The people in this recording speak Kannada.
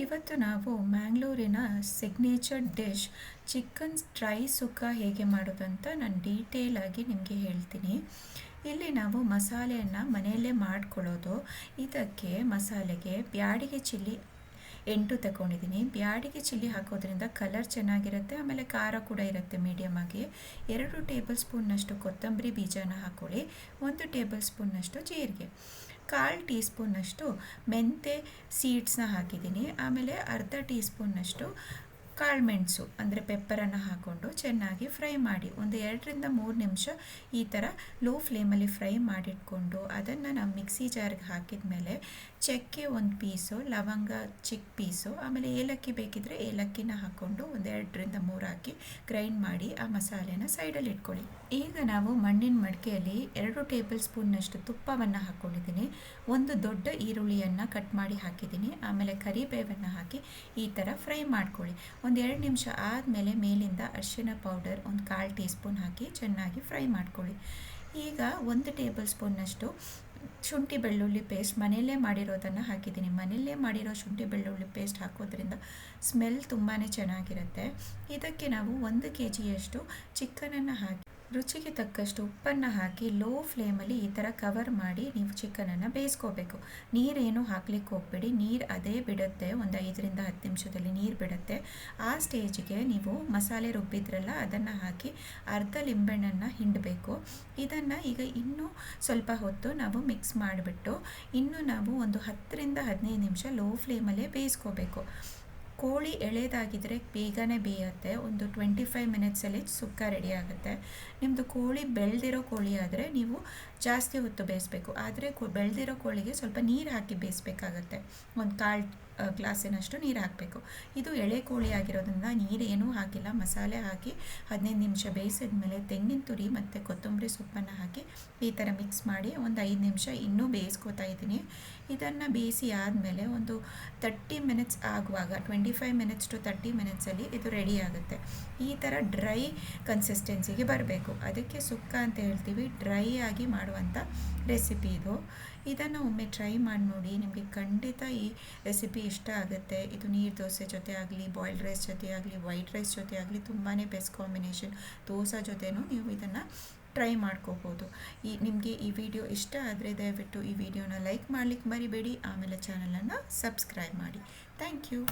ಇವತ್ತು ನಾವು ಮ್ಯಾಂಗ್ಳೂರಿನ signature dish chicken dry sukka ಹೇಗೆ ಮಾಡೋದಂತ ನಾನು ಡೀಟೇಲ್ ಆಗಿ ನಿಮಗೆ ಹೇಳ್ತೀನಿ. ಇಲ್ಲಿ ನಾವು ಮಸಾಲೆಯನ್ನು ಮನೆಯಲ್ಲೇ ಮಾಡ್ಕೊಳ್ಳೋದು. ಇದಕ್ಕೆ ಮಸಾಲೆಗೆ ಬ್ಯಾಡಿಗೆ ಚಿಲ್ಲಿ ಎಂಟು ತಗೊಂಡಿದ್ದೀನಿ. ಬ್ಯಾಡಿಗೆ ಚಿಲ್ಲಿ ಹಾಕೋದ್ರಿಂದ ಕಲರ್ ಚೆನ್ನಾಗಿರುತ್ತೆ, ಆಮೇಲೆ ಖಾರ ಕೂಡ ಇರುತ್ತೆ ಮೀಡಿಯಮ್ ಆಗಿ. ಎರಡು ಟೇಬಲ್ ಸ್ಪೂನ್ನಷ್ಟು ಕೊತ್ತಂಬರಿ ಬೀಜನ ಹಾಕೊಳ್ಳಿ, ಒಂದು ಟೇಬಲ್ ಸ್ಪೂನ್ನಷ್ಟು ಜೀರಿಗೆ. ಕಾಲು ಟೀ ಸ್ಪೂನ್ನಷ್ಟು ಮೆಂತೆ ಸೀಡ್ಸ್ನ ಹಾಕಿದ್ದೀನಿ. ಆಮೇಲೆ ಅರ್ಧ ಟೀ ಸ್ಪೂನ್ನಷ್ಟು ಕಾಳುಮೆಣಸು ಅಂದರೆ ಪೆಪ್ಪರನ್ನು ಹಾಕ್ಕೊಂಡು ಚೆನ್ನಾಗಿ ಫ್ರೈ ಮಾಡಿ ಒಂದು ಎರಡರಿಂದ ಮೂರು ನಿಮಿಷ ಈ ಥರ ಲೋ ಫ್ಲೇಮಲ್ಲಿ ಫ್ರೈ ಮಾಡಿಟ್ಕೊಂಡು ಅದನ್ನು ನಾವು ಮಿಕ್ಸಿ ಜಾರ್ಗೆ ಹಾಕಿದ ಮೇಲೆ ಚಕ್ಕೆ ಒಂದು ಪೀಸು, ಲವಂಗ ಚಿಕ್ಕ ಪೀಸು, ಆಮೇಲೆ ಏಲಕ್ಕಿ ಬೇಕಿದ್ರೆ ಏಲಕ್ಕಿನ ಹಾಕ್ಕೊಂಡು ಒಂದು ಎರಡರಿಂದ ಮೂರು ಹಾಕಿ ಗ್ರೈಂಡ್ ಮಾಡಿ ಆ ಮಸಾಲೆನ ಸೈಡಲ್ಲಿ ಇಟ್ಕೊಳ್ಳಿ. ಈಗ ನಾವು ಮಣ್ಣಿನ ಮಡಿಕೆಯಲ್ಲಿ ಎರಡು ಟೇಬಲ್ ಸ್ಪೂನ್ನಷ್ಟು ತುಪ್ಪವನ್ನು ಹಾಕ್ಕೊಂಡಿದ್ದೀನಿ. ಒಂದು ದೊಡ್ಡ ಈರುಳ್ಳಿಯನ್ನು ಕಟ್ ಮಾಡಿ ಹಾಕಿದ್ದೀನಿ. ಆಮೇಲೆ ಕರಿಬೇವನ್ನು ಹಾಕಿ ಈ ಥರ ಫ್ರೈ ಮಾಡ್ಕೊಳ್ಳಿ. ಎರಡು ನಿಮಿಷ ಆದಮೇಲೆ ಮೇಲಿಂದ ಅರಿಶಿನ ಪೌಡರ್ ಒಂದು ಕಾಲು ಟೀ ಸ್ಪೂನ್ ಹಾಕಿ ಚೆನ್ನಾಗಿ ಫ್ರೈ ಮಾಡ್ಕೊಳ್ಳಿ. ಈಗ ಒಂದು ಟೇಬಲ್ ಸ್ಪೂನ್ನಷ್ಟು ಶುಂಠಿ ಬೆಳ್ಳುಳ್ಳಿ ಪೇಸ್ಟ್ ಮನೆಯಲ್ಲೇ ಮಾಡಿರೋದನ್ನು ಹಾಕಿದ್ದೀನಿ. ಮನೆಯಲ್ಲೇ ಮಾಡಿರೋ ಶುಂಠಿ ಬೆಳ್ಳುಳ್ಳಿ ಪೇಸ್ಟ್ ಹಾಕೋದ್ರಿಂದ ಸ್ಮೆಲ್ ತುಂಬಾ ಚೆನ್ನಾಗಿರುತ್ತೆ. ಇದಕ್ಕೆ ನಾವು ಒಂದು ಕೆ ಜಿಯಷ್ಟು ಚಿಕನನ್ನು ಹಾಕಿ ರುಚಿಗೆ ತಕ್ಕಷ್ಟು ಉಪ್ಪನ್ನು ಹಾಕಿ ಲೋ ಫ್ಲೇಮಲ್ಲಿ ಈ ಥರ ಕವರ್ ಮಾಡಿ ನೀವು ಚಿಕನನ್ನು ಬೇಯಿಸ್ಕೋಬೇಕು. ನೀರೇನು ಹಾಕ್ಲಿಕ್ಕೆ ಹೋಗ್ಬೇಡಿ. ನೀರು ಅದೇ ಬಿಡುತ್ತೆ. ಒಂದು ಐದರಿಂದ ಹತ್ತು ನಿಮಿಷದಲ್ಲಿ ನೀರು ಬಿಡುತ್ತೆ. ಆ ಸ್ಟೇಜಿಗೆ ನೀವು ಮಸಾಲೆ ರುಬ್ಬಿದ್ರಲ್ಲ, ಅದನ್ನು ಹಾಕಿ ಅರ್ಧ ಲಿಂಬೆಹಣ್ಣನ್ನು ಹಿಂಡಬೇಕು. ಇದನ್ನು ಈಗ ಇನ್ನೂ ಸ್ವಲ್ಪ ಹೊತ್ತು ನಾವು ಮಿಕ್ಸ್ ಮಾಡಿಬಿಟ್ಟು, ಇನ್ನೂ ನಾವು ಒಂದು ಹತ್ತರಿಂದ ಹದಿನೈದು ನಿಮಿಷ ಲೋ ಫ್ಲೇಮಲ್ಲೇ ಬೇಯಿಸ್ಕೋಬೇಕು. ಕೋಳಿ ಎಳೆದಾಗಿದ್ದರೆ ಬೇಗನೆ ಬೇಯುತ್ತೆ. ಒಂದು ಟ್ವೆಂಟಿ ಫೈವ್ ಮಿನಿಟ್ಸಲ್ಲಿ ಸುಕ್ಕ ರೆಡಿ ಆಗುತ್ತೆ. ನಿಮ್ಮದು ಕೋಳಿ ಬೆಳೆದಿರೋ ಕೋಳಿ ಆದರೆ ನೀವು ಜಾಸ್ತಿ ಹೊತ್ತು ಬೇಯಿಸ್ಬೇಕು. ಆದರೆ ಬೆಳೆದಿರೋ ಕೋಳಿಗೆ ಸ್ವಲ್ಪ ನೀರು ಹಾಕಿ ಬೇಯಿಸ್ಬೇಕಾಗತ್ತೆ. ಒಂದು ಕಾಲು ಗ್ಲಾಸಿನಷ್ಟು ನೀರು ಹಾಕಬೇಕು. ಇದು ಎಳೆ ಕೋಳಿ ಆಗಿರೋದ್ರಿಂದ ನೀರೇನೂ ಹಾಕಿಲ್ಲ. ಮಸಾಲೆ ಹಾಕಿ ಹದಿನೈದು ನಿಮಿಷ ಬೇಯಿಸಿದ ಮೇಲೆ ತೆಂಗಿನ ತುರಿ ಮತ್ತು ಕೊತ್ತಂಬರಿ ಸೊಪ್ಪನ್ನು ಹಾಕಿ ಈ ಥರ ಮಿಕ್ಸ್ ಮಾಡಿ ಒಂದು ಐದು ನಿಮಿಷ ಇನ್ನೂ ಬೇಯಿಸ್ಕೋತಾ ಇದ್ದೀನಿ. ಇದನ್ನು ಬೇಯಿಸಿ ಆದಮೇಲೆ ಒಂದು ತರ್ಟಿ ಮಿನಿಟ್ಸ್ ಆಗುವಾಗ twenty five minutes to thirty ಮಿನಿಟ್ಸಲ್ಲಿ ಇದು ರೆಡಿ ಆಗುತ್ತೆ. ಈ ಥರ ಡ್ರೈ ಕನ್ಸಿಸ್ಟೆನ್ಸಿಗೆ ಬರಬೇಕು. ಅದಕ್ಕೆ ಸುಕ್ಕ ಅಂತ ಹೇಳ್ತೀವಿ. ಡ್ರೈ ಆಗಿ ಮಾಡುವಂಥ ರೆಸಿಪಿ ಇದು. ಇದನ್ನು ಒಮ್ಮೆ ಟ್ರೈ ಮಾಡಿ ನೋಡಿ, ನಿಮಗೆ ಖಂಡಿತ ಈ ರೆಸಿಪಿ ಇಷ್ಟ ಆಗುತ್ತೆ. ಇದು ನೀರು ದೋಸೆ ಜೊತೆ ಆಗಲಿ ಬಾಯ್ಲ್ಡ್ ರೈಸ್ ಜೊತೆ ಆಗಲಿ ವೈಟ್ ರೈಸ್ ಜೊತೆ ಆಗಲಿ ತುಂಬಾ ಬೆಸ್ಟ್ ಕಾಂಬಿನೇಷನ್ ದೋಸೆ ಜೊತೆನೂ ನೀವು ಇದನ್ನು ಟ್ರೈ ಮಾಡ್ಕೋಬೋದು. ಈ ನಿಮಗೆ ಈ ವಿಡಿಯೋ ಇಷ್ಟ ಆದರೆ ದಯವಿಟ್ಟು ಈ ವಿಡಿಯೋನ ಲೈಕ್ ಮಾಡಲಿಕ್ಕೆ ಮರಿಬೇಡಿ. ಆಮೇಲೆ ಚಾನಲನ್ನು ಸಬ್ಸ್ಕ್ರೈಬ್ ಮಾಡಿ. Thank you